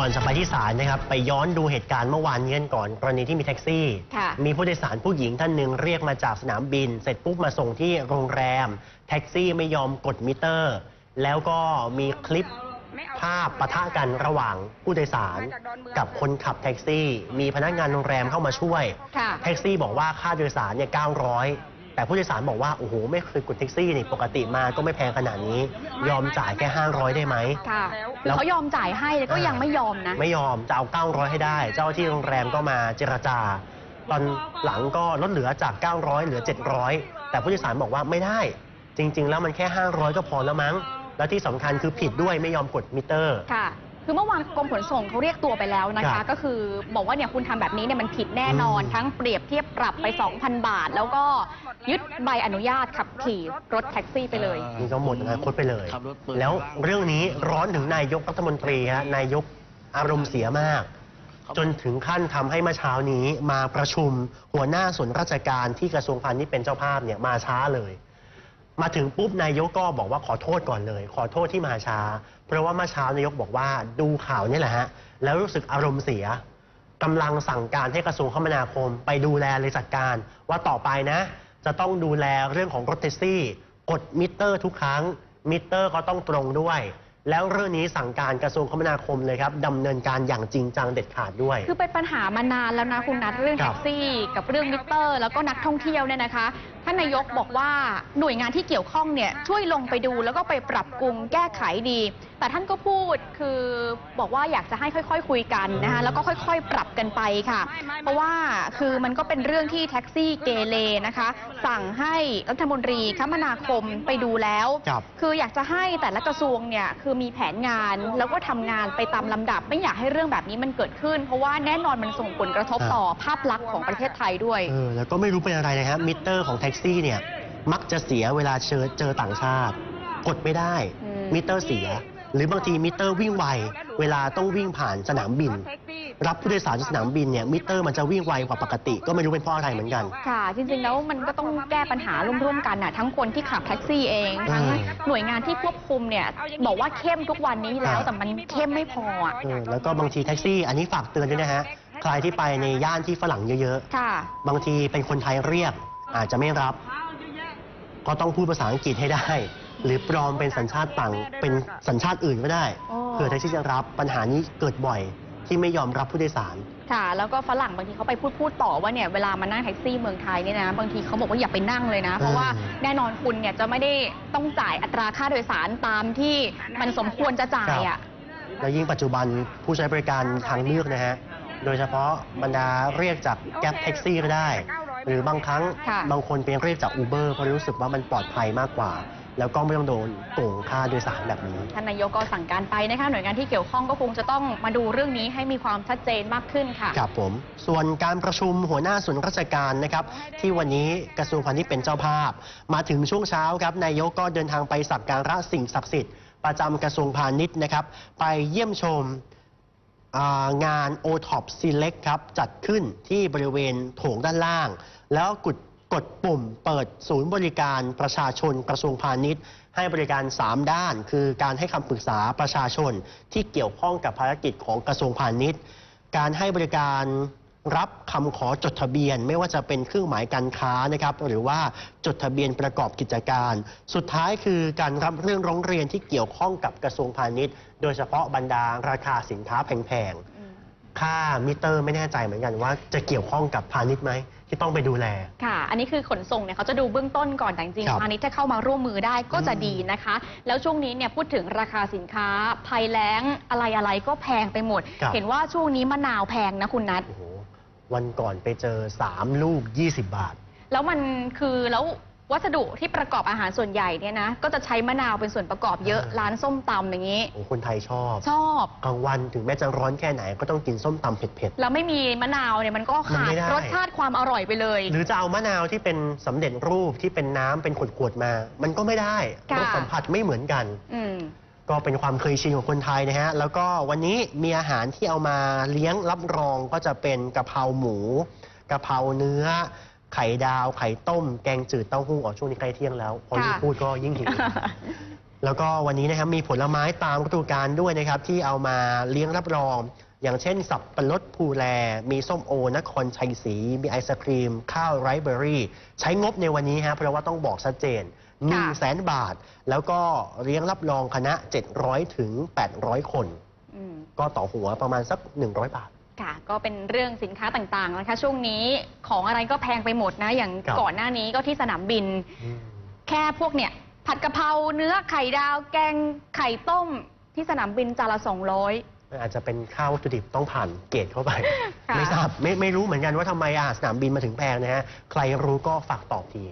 อนจะไปที่ศาลนะครับ ไปย้อนดูเหตุการณ์เมื่อวานนี้กันก่อนกรณีที่มีแท็กซี่ ค่ะมีผู้โดยสารผู้หญิงท่านหนึ่งเรียกมาจากสนามบิน เสร็จปุ๊บมาส่งที่โรงแรม แท็กซี่ไม่ยอมกดมิเตอร์ แล้วก็มีคลิปภาพปะทะกันระหว่างผู้โดยสาร กับคนขับแท็กซี่ มีพนักงานโรงแรมเข้ามาช่วย ค่ะ แท็กซี่บอกว่าค่าโดยสารเนี่ย900 แต่ผู้โดยสารบอกว่า โอ้โห ไม่เคยกดแท็กซี่นี่ปกติมาก็ไม่แพงขนาดนี้ ยอมจ่ายแค่ 500 ได้ไหม ค่ะแล้คือวเขายอมจ่ายให้แล้วก็ยังไม่ยอมนะ ไม่ยอมจะเอา 900 ให้ได้ เจ้าที่โรงแรมก็มาเจรจา ตอนหลังก็ลดเหลือจาก 900 เหลือ 700 แต่ผู้โดยสารบอกว่าไม่ได้ จริง ๆ แล้วมันแค่ 500 ก็พอแล้วมั้ง แล้วที่สำคัญคือผิดด้วยไม่ยอมกดมิเตอร์ ค่ะ คือเมื่อวานกรมขนส่งเขาเรียกตัวไปแล้วนะครัคะ บก็คือบอกว่าเนี่ยคุณทำแบบนี้เนี่ยมันผิดแน่นอน อืมทั้งเปรียบเทียบปรับไป 2,000 บาท แล้วก็ยึดใบอนุญาตขับขี่รถแท็กซี่ไปเลย นี่ก็หมดอนาคตไปเลย ขับรถเปิด แล้วบ้างเรื่องนี้ร้อนถึงนายกรัฐมนตรีฮะนายกอารมณ์เสียมาก จนถึงขั้นทำให้เมื่อเช้านี้มาประชุมหัวหน้าส่วนราชการที่กระทรวงพาณิชย์เป็นเจ้าภาพเนี่ยมาช้าเลย มาถึงปุ๊บนายกก็บอกว่าขอโทษก่อนเลย ขอโทษที่มาช้า เพราะว่าเมื่อเช้านายกบอกว่าดูข่าวนี่แหละฮะแล้วรู้สึกอารมณ์เสียกำลังสั่งการให้กระทรวงคมนาคม ไปดูแลเลยจัดการ ว่าต่อไปนะ จะต้องดูแลเรื่องของรถแท็กซี่ กดมิเตอร์ทุกครั้งมิเตอร์ก็ต้องตรงด้วย แล้วเรื่องนี้สั่งการกระทรวงคมนาคมเลยครับดำเนินการอย่างจริงจังเด็ดขาดด้วย คือเป็นปัญหามานานแล้วนะคุณนัทเรื่องครัแท็บกซี่ กับเรื่องมิเตอร์ แล้วก็นักท่องเที่ยวเนี่ยนะคะท่านนายกบอกว่าหน่วยงานที่เกี่ยวข้องเนี่ยช่วยลงไปดูแล้วก็ไปปรับปรุงแก้ไขดี แต่ท่านก็พูดคือบอกว่าอยากจะให้ค่อย ๆ คุยกันนะคะแล้วก็ค่อย ๆ ปรับกันไปค่ะ เพราะว่าคือมันก็เป็นเรื่องที่แท็กซี่เกเรนะคะ สั่งให้รัฐมนตรีคมนาคมไปดูแล้ว ครับ คืออยากจะให้แต่ละกระทรวงเนี่ยคือมีแผนงาน แล้วก็ทำงานไปตามลำดับ ไม่อยากให้เรื่องแบบนี้มันเกิดขึ้น เพราะว่าแน่นอนมันส่งผลกระทบครับต่อภาพลักษณ์ของประเทศไทยด้วย เออแล้วก็ไม่รู้เป็นอะไรนะครับมิเตอร์ของแท็กซี่เนี่ยมักจะเสียเวลาเจอเจอต่างชาติ กดไม่ได้ อืม มิเตอร์เสีย หรือบางทีมิเตอร์วิ่งไว เวลาต้องวิ่งผ่านสนามบิน รับผู้โดยสารจากสนามบินเนี่ยมิเตอร์มันจะวิ่งไวกว่าปกติ ก็ไม่รู้เป็นเพราะอะไรเหมือนกัน ค่ะ จริงๆแล้วมันก็ต้องแก้ปัญหาร่วมๆกันน่ะทั้งคนที่ขับแท็กซี่เอง ทั้งอืมหน่วยงานที่ควบคุมเนี่ยบอกว่าเข้มทุกวันนี้แล้ว แต่มันเข้มไม่พออะเออแล้วก็บางทีแท็กซี่ อันนี้ฝากเตือนด้วยนะฮะใครที่ไปในย่านที่ฝรั่งเยอะค่ะ ๆ บางทีเป็นคนไทยเรียกอาจจะไม่รับ ก็ต้องพูดภาษาอังกฤษให้ได้ หรือปลอมเป็นสัญชาติต่างเป็นสัญชาติอื่นก็ได้โอ้ เผื่อแท็กซี่จะรับปัญหานี้เกิดบ่อยที่ไม่ยอมรับผู้โดยสาร ค่ะ แล้วก็ฝรั่งบางทีเขาไปพูดพูดต่อว่าเนี่ยเวลามานั่งแท็กซี่เมืองไทยเนี่ยนะบางทีเขาบอกว่าอย่าไปนั่งเลยนะ เพราะว่าอืมแน่นอนคุณเนี่ยจะไม่ได้ต้องจ่ายอัตราค่าโดยสารตามที่มันสมควรจะจ่ายอะ แล้วยิ่งปัจจุบันผู้ใช้บริการทางเลือกนะฮะ โดยเฉพาะบรรดาเรียกจากแก๊ปแท็กซี่ก็ได้ หรือบางครั้งค่ะบางคนเป็นเรียกจากอูเบอร์เพราะรู้สึกว่ามันปลอดภัยมากกว่า แล้วก็ไม่ต้องโดนโกงค่าโดยสารแบบนี้ ท่านนายกก็สั่งการไปนะคะหน่วยงานที่เกี่ยวข้องก็คงจะต้องมาดูเรื่องนี้ให้มีความชัดเจนมากขึ้นค่ะ ครับผม ส่วนการประชุมหัวหน้าส่วนราชการนะครับ ที่วันนี้กระทรวงพาณิชย์เป็นเจ้าภาพ มาถึงช่วงเช้าครับนายกก็เดินทางไปสักการะสิ่งศักดิ์สิทธิ์ประจำกระทรวงพาณิชย์นะครับ ไปเยี่ยมชมอ่างาน o t o p Select ครับ จัดขึ้นที่บริเวณโถงด้านล่าง แล้วกดกดปุ่มเปิดศูนย์บริการประชาชนกระทรวงพาณิชย์ ให้บริการ 3 ด้าน คือการให้คำปรึกษาประชาชนที่เกี่ยวข้องกับภารกิจของกระทรวงพาณิชย์ การให้บริการรับคำขอจดทะเบียน ไม่ว่าจะเป็นเครื่องหมายการค้านะครับ หรือว่าจดทะเบียนประกอบกิจการ สุดท้ายคือการรับเรื่องร้องเรียนที่เกี่ยวข้องกับกระทรวงพาณิชย์ โดยเฉพาะบรรดาราคาสินค้าแพงๆ ค่ามิเตอร์ไม่แน่ใจเหมือนกันว่าจะเกี่ยวข้องกับพาณิชย์ไหมที่ต้องไปดูแล ค่ะ อันนี้คือขนส่งเนี่ยเขาจะดูเบื้องต้นก่อนแต่จริงครับๆพาณิชย์ถ้าเข้ามาร่วมมือได้ก็จะอืมดีนะคะ แล้วช่วงนี้เนี่ยพูดถึงราคาสินค้า ภัยแล้งอะไรอะไรๆก็แพงไปหมด ครับ เห็นว่าช่วงนี้มะนาวแพงนะคุณนัทโอ้โหวันก่อนไปเจอ 3 ลูก 20 บาท แล้วมันคือแล้ว วัสดุที่ประกอบอาหารส่วนใหญ่เนี่ยนะก็จะใช้มะนาวเป็นส่วนประกอบเยอะอ่าร้านส้มตำอย่างนี้ โอ้คนไทยชอบชอบกลางวันถึงแม้จะร้อนแค่ไหนก็ต้องกินส้มตำเผ็ด แล้วไม่มีมะนาวเนี่ยมันก็ขามันดไม่ได้ รสชาติความอร่อยไปเลย ๆ หรือจะเอามะนาวที่เป็นสำเร็จรูปที่เป็นน้ำเป็นขวดๆมา มันก็ไม่ได้ค่ะ รสสัมผัสไม่เหมือนกัน อืม ก็เป็นความเคยชินของคนไทยนะฮะ แล้วก็วันนี้มีอาหารที่เอามาเลี้ยงรับรองก็จะเป็นกะเพราหมูกะเพราเนื้อ ไข่ดาว ไข่ต้ม แกงจืดเต้าหู้อ๋อช่วงนี้ใกล้เที่ยงแล้ว พอยิ่งค่ะพูดก็ยิ่งหิว แล้วก็วันนี้นะครับมีผลไม้ตามฤดูกาลด้วยนะครับ ที่เอามาเลี้ยงรับรอง อย่างเช่น สับปะรดภูแล มีส้มโอนครชัยศรีมีไอศครีม ข้าวไรซ์เบอร์รี่ ใช้งบในวันนี้ฮะเพราะว่าต้องบอกชัดเจน1 0 0 0 0แสนบาท แล้วก็เลี้ยงรับรองคณะ 700ถึง800 คนอืมก็ต่อหัวประมาณสัก 100 บาทค่ะ ก็เป็นเรื่องสินค้าต่างๆนะคะ ช่วงนี้ของอะไรก็แพงไปหมดนะ อย่างครับ ก่อนหน้านี้ก็ที่สนามบินแค่พวกเนี่ย ผัดกะเพราเนื้อไข่ดาว แกงไข่ต้มที่สนามบินจานละสองร้อย มันอาจจะเป็นข้าววัตถุดิบต้องผ่านเกตเข้าไป ค่ะ ไม่ทราบไม่ไม่รู้เหมือนกันว่าทำไมอาหารสนามบินมาถึงแพงนะฮะ ใครรู้ก็ฝากตอบที